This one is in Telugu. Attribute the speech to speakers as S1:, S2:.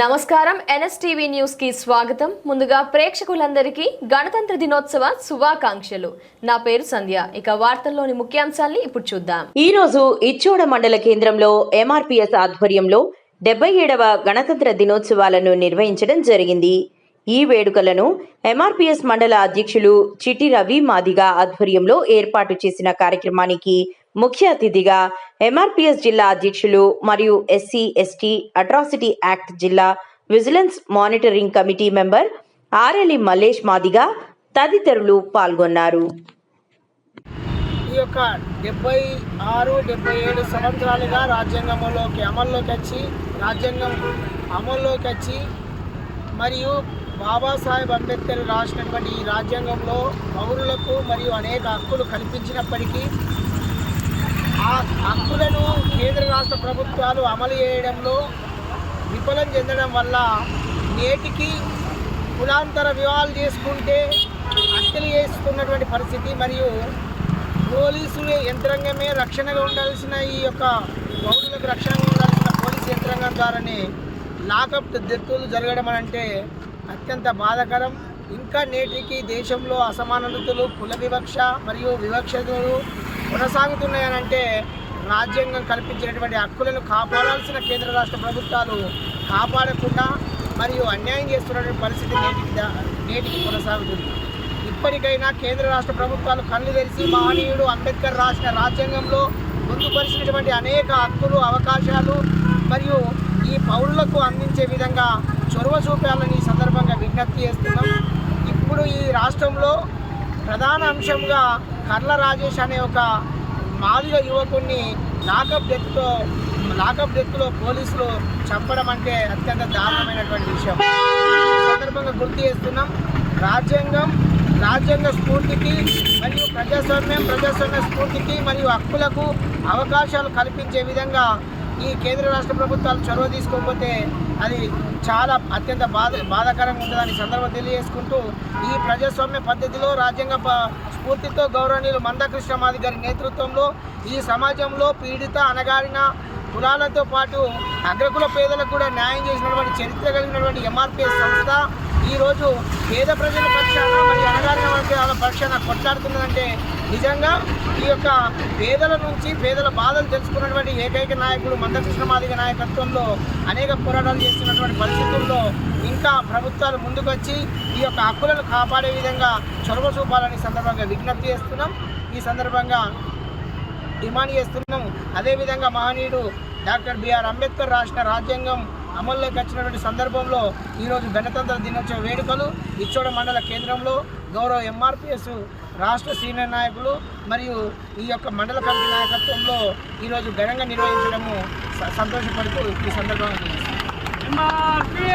S1: నమస్కారం. ఎన్ఎస్టీవీ న్యూస్కి స్వాగతం. ముందుగా ప్రేక్షకులందరికీ గణతంత్ర దినోత్సవ శుభాకాంక్షలు. నా పేరు సంధ్య. ఇక వార్తల్లోని ముఖ్యాంశాల్ని ఇప్పుడు చూద్దాం.
S2: ఈ రోజు ఇచ్చోడ మండల కేంద్రంలో ఎంఆర్పిఎస్ ఆధ్వర్యంలో డెబ్బై ఏడవ గణతంత్ర దినోత్సవాలను నిర్వహించడం జరిగింది. ఈ వేడుకలను ఎంఆర్పిఎస్ మండల అధ్యక్షులు చిటి రవి మాదిగా ఆధ్వర్యంలో ఏర్పాటు చేసిన కార్యక్రమానికి ముఖ్య అతిథిగా ఎంఆర్పిఎస్ జిల్లా అధ్యక్షులు మరియు ఎస్సీ ఎస్టీ అట్రాసిటీ యాక్ట్ జిల్లా విజిలెన్స్ మానిటరింగ్ కమిటీ మెంబర్ ఆర్ఎలి మల్లేష్ మాదిగా తదితరులు పాల్గొన్నారు.
S3: ఈ యొక్క డెబ్బై ఆరు డెబ్బై ఏడు సంవత్సరాలుగా రాజ్యాంగంలోకి అమల్లోకి వచ్చి రాజ్యాంగం అమల్లోకి వచ్చి మరియు బాబాసాహెబ్ అంబేద్కర్ రాసినటువంటి ఈ రాజ్యాంగంలో పౌరులకు మరియు అనేక హక్కులు కల్పించినప్పటికీ ఆ హక్కులను కేంద్ర రాష్ట్ర ప్రభుత్వాలు అమలు చేయడంలో విఫలం చెందడం వల్ల నేటికి కులాంతర వివాహాలు చేసుకుంటే హత్యలు చేసుకున్నటువంటి పరిస్థితి మరియు పోలీసులు యంత్రాంగమే రక్షణగా ఉండాల్సిన ఈ యొక్క పౌరులకు రక్షణగా ఉండాల్సిన పోలీసు యంత్రాంగం ద్వారానే లాకప్ డెత్తులు జరగడం అంటే అత్యంత బాధకరం. ఇంకా నేటికి దేశంలో అసమానతలు కుల వివక్ష మరియు వివక్షతలు కొనసాగుతున్నాయనంటే రాజ్యాంగం కల్పించినటువంటి హక్కులను కాపాడాల్సిన కేంద్ర రాష్ట్ర ప్రభుత్వాలు కాపాడకుండా మరియు అన్యాయం చేస్తున్నటువంటి పరిస్థితి నేటికి నేటికి కొనసాగుతుంది. ఇప్పటికైనా కేంద్ర రాష్ట్ర ప్రభుత్వాలు కళ్ళు తెరిచి మహనీయుడు అంబేద్కర్ రాసిన రాజ్యాంగంలో పొందుపరిచినటువంటి అనేక హక్కులు అవకాశాలు మరియు ఈ పౌరులకు అందించే విధంగా చొరవ చూపాలని ఈ సందర్భంగా విజ్ఞప్తి చేస్తున్నాం. ఇప్పుడు ఈ రాష్ట్రంలో ప్రధాన అంశంగా కర్ల రాజేష్ అనే ఒక మాదిగ యువకుడిని లాకప్ డెత్తో లాకప్ డెత్లో పోలీసులు చంపడం అంటే అత్యంత దారుణమైనటువంటి విషయం. సందర్భంగా గుర్తు చేస్తున్నాం రాజ్యాంగం రాజ్యాంగ స్ఫూర్తికి మరియు ప్రజాస్వామ్యం ప్రజాస్వామ్య స్ఫూర్తికి మరియు హక్కులకు అవకాశాలు కల్పించే విధంగా ఈ కేంద్ర రాష్ట్ర ప్రభుత్వాలు చొరవ తీసుకోకపోతే అది చాలా అత్యంత బాధ బాధాకరంగా ఉంటుందని సందర్భం తెలియజేసుకుంటూ ఈ ప్రజాస్వామ్య పద్ధతిలో రాజ్యాంగ ప- స్ఫూర్తితో గౌరవనీయులు మందకృష్ణ మాది గారి నేతృత్వంలో ఈ సమాజంలో పీడిత అనగారిన కులాలతో పాటు అగ్రకుల పేదలకు కూడా న్యాయం చేసినటువంటి చరిత్ర కలిగినటువంటి ఎంఆర్పిఎస్ సంస్థ ఈరోజు పేద ప్రజల పక్షాన మరియు అనగారిన వర్గాల పక్షాన కొట్లాడుతున్నదంటే నిజంగా ఈ యొక్క పేదల నుంచి పేదల బాధలు తెలుసుకున్నటువంటి ఏకైక నాయకుడు మందకృష్ణ మాదిగ నాయకత్వంలో అనేక పోరాటాలు చేస్తున్నటువంటి పరిస్థితుల్లో ఇంకా ప్రభుత్వాలు ముందుకొచ్చి ఈ యొక్క హక్కులను కాపాడే విధంగా చొరవ చూపాలని సందర్భంగా విజ్ఞప్తి చేస్తున్నాం. ఈ సందర్భంగా డిమాండ్ చేస్తున్నాం. అదేవిధంగా మహనీయుడు డాక్టర్ బిఆర్ అంబేద్కర్ రాసిన రాజ్యాంగం అమల్లోకి వచ్చినటువంటి సందర్భంలో ఈరోజు గణతంత్ర దినోత్సవ వేడుకలు ఇచ్చోడ మండల కేంద్రంలో గౌరవ ఎంఆర్పిఎస్ రాష్ట్ర సీనియర్ నాయకులు మరియు ఈ యొక్క మండల కమిటీ నాయకత్వంలో ఈరోజు ఘనంగా నిర్వహించడము సంతోషపడుతూ ఈ సందర్భంగా